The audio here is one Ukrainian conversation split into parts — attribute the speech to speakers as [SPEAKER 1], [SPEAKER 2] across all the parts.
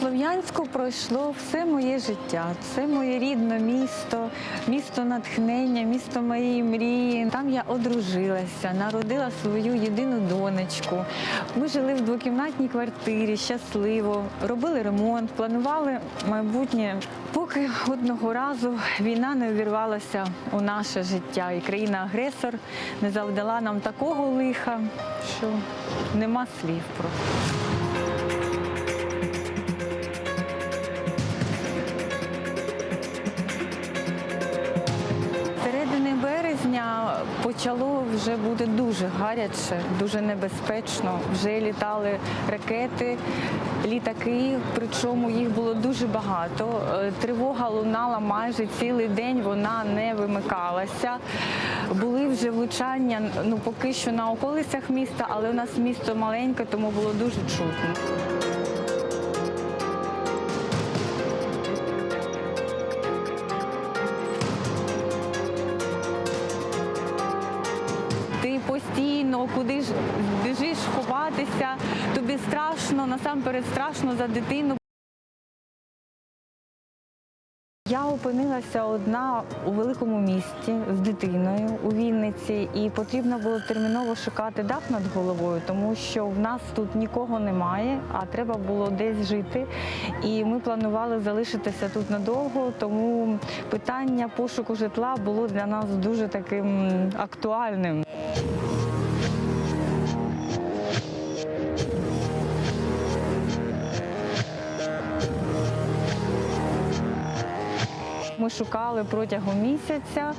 [SPEAKER 1] Слов'янську пройшло все моє життя. Це моє рідне місто, місто натхнення, місто моєї мрії. Там я одружилася, народила свою єдину донечку. Ми жили в двокімнатній квартирі, щасливо, робили ремонт, планували майбутнє. Поки одного разу війна не увірвалася у наше життя, і країна-агресор не завдала нам такого лиха, що нема слів просто. Почало вже бути дуже гаряче, дуже небезпечно. Вже літали ракети, літаки, причому їх було дуже багато. Е, Тривога лунала майже цілий день, вона не вимикалася. Були вже влучання, ну поки що на околицях міста, але у нас місто маленьке, тому було дуже чутно. Постійно куди ж біжиш ховатися, тобі страшно, насамперед страшно за дитину. Я опинилася одна у великому місті з дитиною у Вінниці, і потрібно було терміново шукати дах над головою, тому що в нас тут нікого немає, а треба було десь жити. І ми планували залишитися тут надовго, тому питання пошуку житла було для нас дуже таким актуальним. Ми шукали протягом місяця,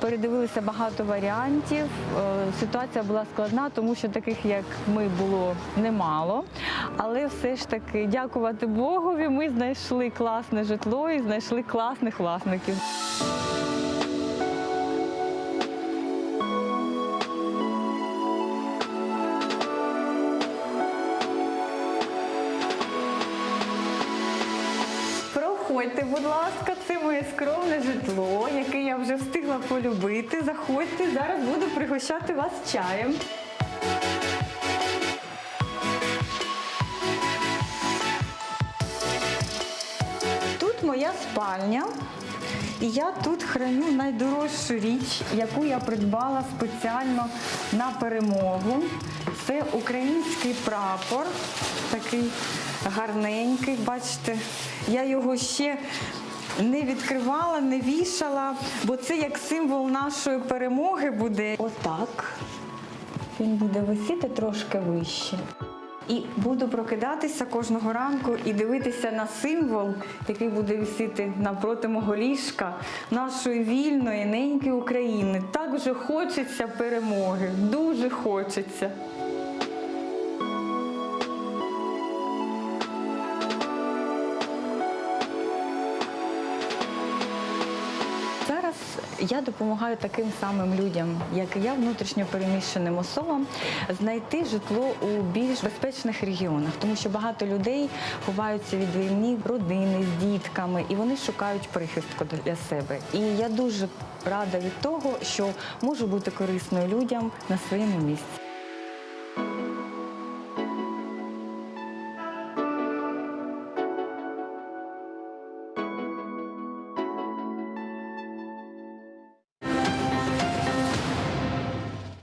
[SPEAKER 1] передивилися багато варіантів. Е, Ситуація була складна, тому що таких, як ми, було немало. Але все ж таки, дякувати Богові, ми знайшли класне житло і знайшли класних власників. Проходьте, будь ласка, це моє скромне житло, яке я вже встигла полюбити. Заходьте, зараз буду пригощати вас чаєм. Тут моя спальня. І я тут храню найдорожчу річ, яку я придбала спеціально на перемогу. Це український прапор, такий гарненький. Бачите, я його ще не відкривала, не вішала, бо це як символ нашої перемоги буде. Отак. Він буде висіти трошки вище. І буду прокидатися кожного ранку і дивитися на символ, який буде висіти навпроти мого ліжка нашої вільної неньки України. Так вже хочеться перемоги, дуже хочеться. Я допомагаю таким самим людям, як і я, внутрішньо переміщеним особам, знайти житло у більш безпечних регіонах, тому що багато людей ховаються від війни, родини з дітками, і вони шукають прихистку для себе. І я дуже рада від того, що можу бути корисною людям на своєму місці.